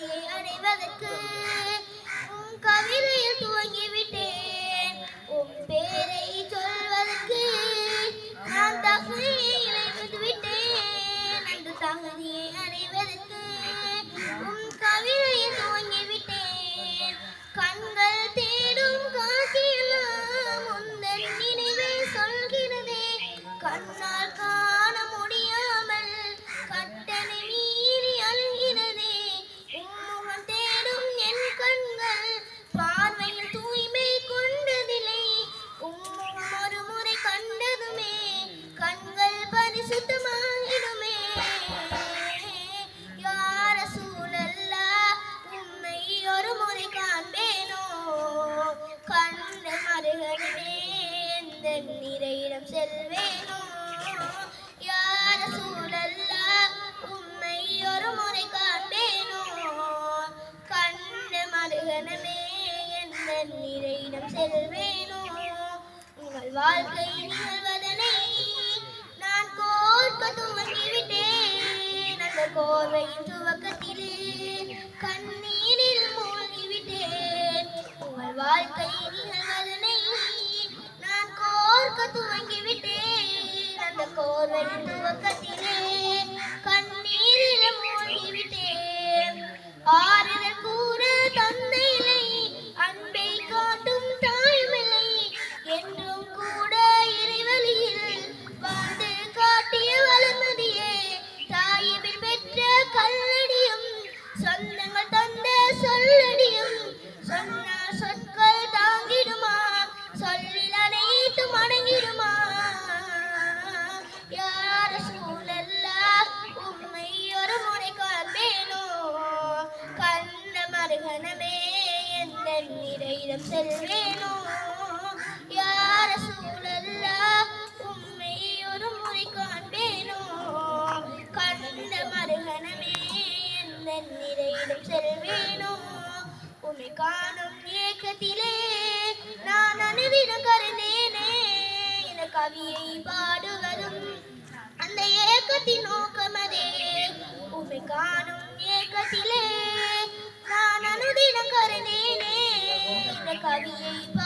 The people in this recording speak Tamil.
தகுதியை அடைவதற்கு உன் கவிதையில் துவங்கிவிட்டேன். உன் பேரை சொல்வதற்கு நான் தகுதியை இழைத்து விட்டேன். அந்த தகுதியை அடைவதற்கு உன் கவிதையில் துவங்கிவிட்டேன். கண்கள் எந்த நிறையிடம் செல்வேனோ? யார சூழல்லா உம்மை ஒரு முறை காண்பேனோ? கண்ட மருகனமே எந்த நிறையிடம் செல்வேனோ? உங்கள் வாழ்க்கை நிகழ்வதனை நான் கோர்க்க துவங்கிவிட்டேன் அந்த கோர்வையின் துவக்கத்திலே கண்ணி எந்த செல்வேனோ யார சூழல்லா உம்மை ஒரு முறை காண்பேனோ? கண்ண மருகனமே எந்த நிறையிடம் செல்வேனோ உம்மை காணும் ஏக்கத்திலே நான் அனுதினம் கருந்தேனே. என கவியை பாடுவதும் அந்த ஏக்கத்தின் நோக்கமதே உமை காணும் ஏக்கத்திலே